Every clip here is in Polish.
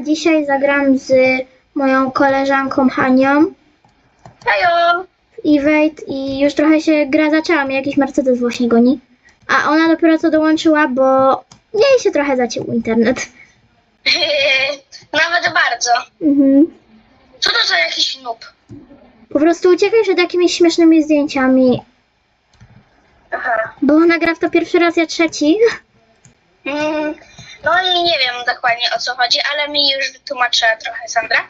dzisiaj zagram z moją koleżanką Hanią Hejo! i Wejt i już trochę się gra zaczęła, mnie jakiś Mercedes właśnie goni. A ona dopiero co dołączyła, bo jej się trochę zaciął internet. Nawet bardzo. Mhm. Co to za jakiś noob? Po prostu uciekaj przed jakimiś śmiesznymi zdjęciami, Aha. bo ona gra w to pierwszy raz, ja trzeci. Mm, No i nie wiem dokładnie o co chodzi, ale mi już wytłumaczyła trochę Sandra.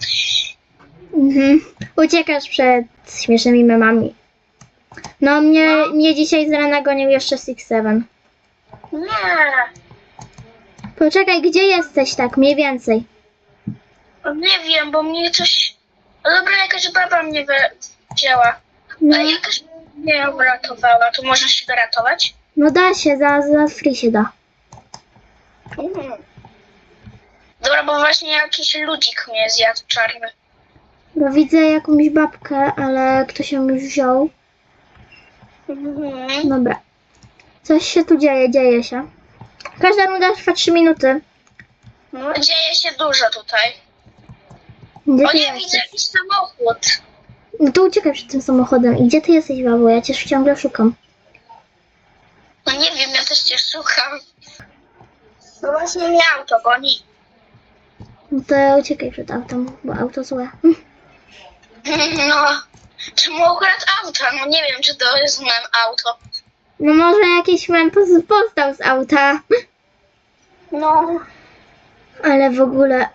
Mhm. Uciekasz przed śmiesznymi memami. No mnie, No. mnie dzisiaj z rana gonił jeszcze Six Seven. Nie, Poczekaj, gdzie jesteś tak mniej więcej? nie wiem, bo mnie coś... No dobra, jakaś baba mnie wy- wzięła. No, A jakaś mnie uratowała. Tu można się doratować? no da się, za, za free się da. Dobra, bo właśnie jakiś ludzik mnie zjadł czarny. Bo widzę jakąś babkę, ale ktoś ją już wziął. Mhm. Dobra. Coś się tu dzieje, dzieje się. Każda runda trwa 3 minuty. No, dzieje się dużo tutaj. Gdzie O ty nie, widzę jesteś? jakiś samochód. No to uciekaj przed tym samochodem. I gdzie ty jesteś, babo? Ja cię ciągle szukam. No nie wiem, ja też cię szukam. No właśnie mnie auto goni. No to ja uciekaj przed autem, bo auto złe. No, czemu akurat auta? No nie wiem, czy to jest mem auto. No może jakiś mem pos- powstał z auta. No, Ale w ogóle...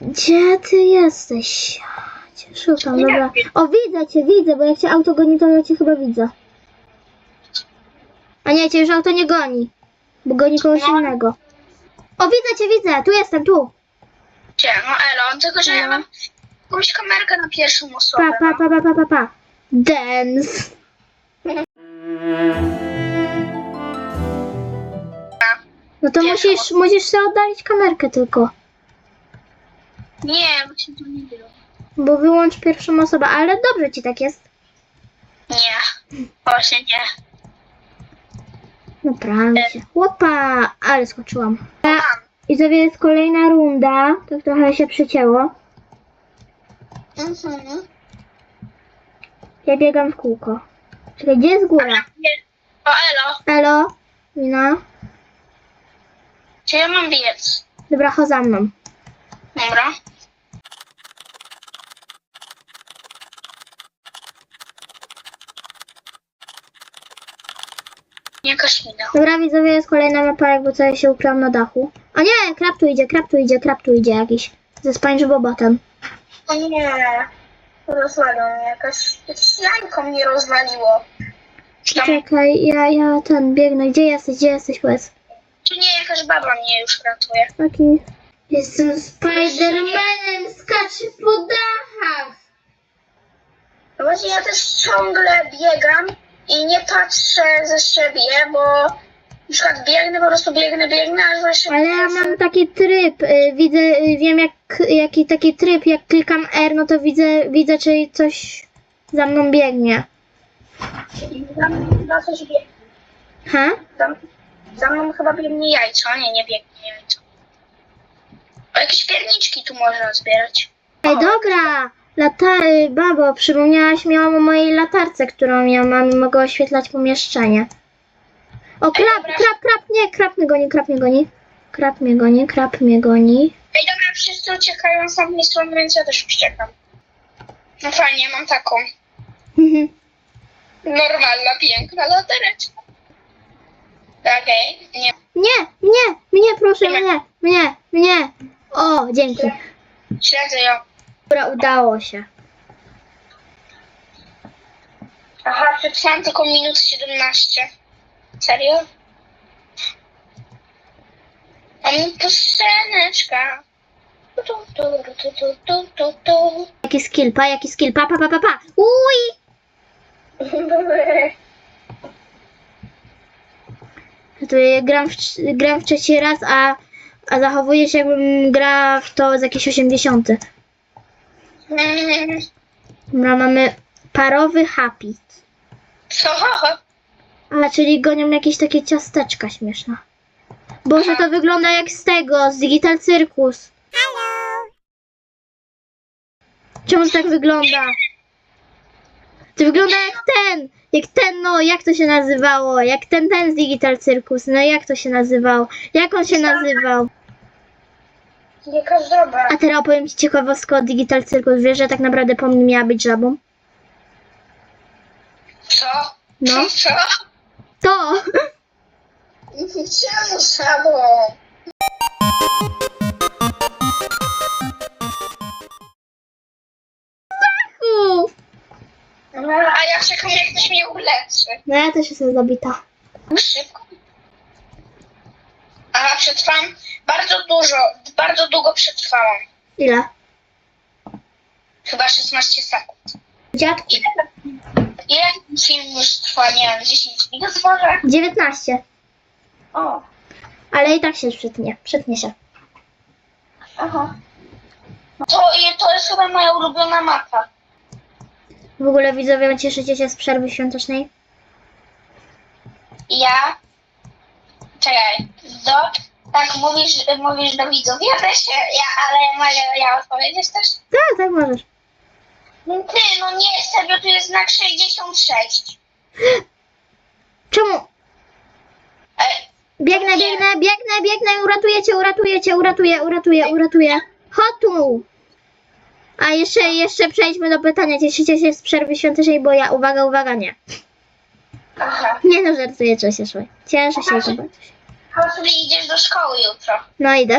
Gdzie ty jesteś? Ja Cię szukam, Nie dobra. wiem. O, widzę cię, widzę, bo jak cię auto goni, to ja cię chyba widzę. A nie, cię już auto nie goni. Bo goni kogoś No. innego. O, widzę cię, widzę. Tu jestem, tu. gdzie? No Elo, tylko że ja No. mam jakąś kamerkę na pierwszą osobę. Pa, pa, pa, pa, pa, pa, pa. Dance. No to musisz, musisz sobie oddalić kamerkę tylko. Nie, właśnie to nie było. Bo wyłącz pierwszą osobę, ale dobrze ci tak jest. Nie, właśnie nie. Naprawdę. się. Łopa, ale skoczyłam. I to jest kolejna runda. Tak trochę się przycięło. Mhm. Ja biegam w kółko. Czekaj, gdzie jest góra? O Elo, Elo? Mina? gdzie ja mam biec? Dobra, chodź za mną. Dobra. Jakaś mina. Dobra, widzowie, jest kolejna mapa, jakby co ja się ukryłam na dachu. O nie, krab tu idzie, krab tu idzie, krab tu idzie jakiś. Ze SpongeBobatem. O nie, rozwalił mnie jakaś, jakieś jajko mnie rozwaliło. Tam, Czekaj, ja, ja ten biegnę. Gdzie jesteś, gdzie jesteś, powiedz. czy nie, jakaś baba mnie już ratuje. Taki. Jestem Spidermanem, skaczę po dachach. No właśnie ja też ciągle biegam i nie patrzę ze siebie, bo na przykład biegnę, po prostu biegnę, biegnę, aż właśnie... Ale ja mam taki tryb, y, widzę, y, wiem jak, jaki taki tryb, jak klikam R, no to widzę, widzę czy coś za mną biegnie. Tam chyba coś biegnie. Ha? Tam, za mną chyba biegnie jajco, nie, nie biegnie jajco. O, jakieś pierniczki tu można zbierać. Ej, dobra! Lata, y, babo, przypomniałaś mi o mojej latarce, którą ja mam i mogę oświetlać pomieszczenie. O, krab, dobra. krab, krab, nie, krab mnie goni, krab mnie goni. Krab mnie goni, krab mnie goni. Ej, dobra, wszyscy uciekają z tamtej strony, więc ja też uciekam. No fajnie, mam taką normalna, piękna latareczka. Okej, nie. Nie, nie, mnie proszę, mnie, mnie, mnie. O, dzięki. Śledzę ją. Dobra, udało się. Aha, przepisałam tylko minut 17. Serio? A mi pioseneczka. Tu, tu, tu, tu, tu, tu, tu, tu. Jaki skill, pa, jaki skill, pa, pa, pa, pa, pa. Uj! To ja gram w, gram w trzeci raz, a, a zachowuję się jakbym grała w to z jakiejś 80. Dobra, mamy parowy happy. Co? A, czyli gonią jakieś takie ciasteczka śmieszne. Boże, to wygląda jak z tego, z Digital Circus. Czemu to tak wygląda? To wygląda jak ten, jak ten, no, jak to się nazywało? Jak ten, ten z Digital Circus, no jak to się nazywał? Jak on się nazywał? Jaka żaba. A teraz opowiem Ci ciekawostkę o Digital Circus. Wiesz, że tak naprawdę po mnie miała być żabą? Co? No. Co? To! Czemu żabą? U. A ja czekam, jak ktoś mnie uleczy. No ja też jestem zabita. Szybko. A przetrwam bardzo dużo, bardzo długo przetrwałam. Ile? Chyba 16 sekund. Dziadki? Ile, ile film już trwa? Nie wiem, 10 minut może? 19. O, Ale i tak się przytnie. Przytnie się. aha. To, to jest chyba moja ulubiona mapa. W ogóle widzowie, cieszycie się z przerwy świątecznej? Ja. Czekaj. Do, tak mówisz, mówisz do widzów. Ja też się, ja, ale mogę ja odpowiedzieć też? Tak, tak możesz. Ty, no nie, serio, tu jest znak 66. Czemu? E, Biegnę, biegnę, biegnę, biegnę, uratuję cię, uratuję cię, uratuję, uratuję, uratuję. Chodź tu! A jeszcze, jeszcze przejdźmy do pytania. Cieszycie się z przerwy świątecznej, bo ja, uwaga, uwaga, nie. Aha. Nie no, żartuję, cieszę się szły. Cieszę się, zobacz. Chodź sobie idziesz do szkoły jutro. No idę.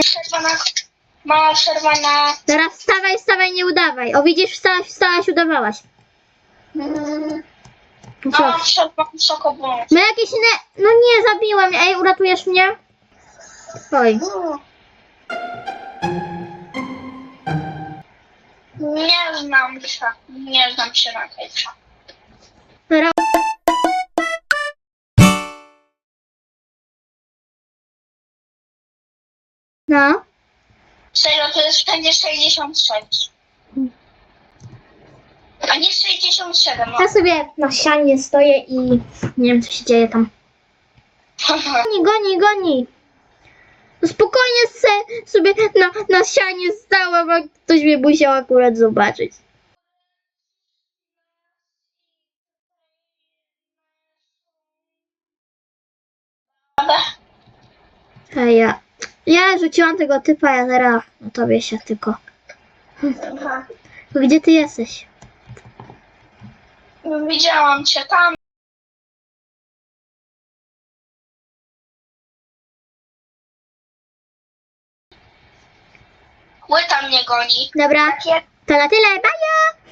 Przerwa na... Mała przerwa na... Teraz wstawaj, wstawaj, nie udawaj. O widzisz, wstałaś, wstałaś, udawałaś. Co? mam przerwę na sokobóz. No jakieś inne... No nie, zabiłam. Ej, uratujesz mnie? Oj. Nie znam się. Nie znam się na tej No. Serio, to jest wszędzie 66. A nie 67, no. Ja sobie na ścianie stoję i nie wiem, co się dzieje tam. Goni, goni, goni. No spokojnie se, sobie na, na ścianie stałam, a ktoś mnie musiał akurat zobaczyć. Hej, ja, ja rzuciłam tego typa, ja teraz na tobie się tylko. Aha. Gdzie ty jesteś? Widziałam cię tam. Łyta mnie goni. Dobra, Takie to na tyle, bye!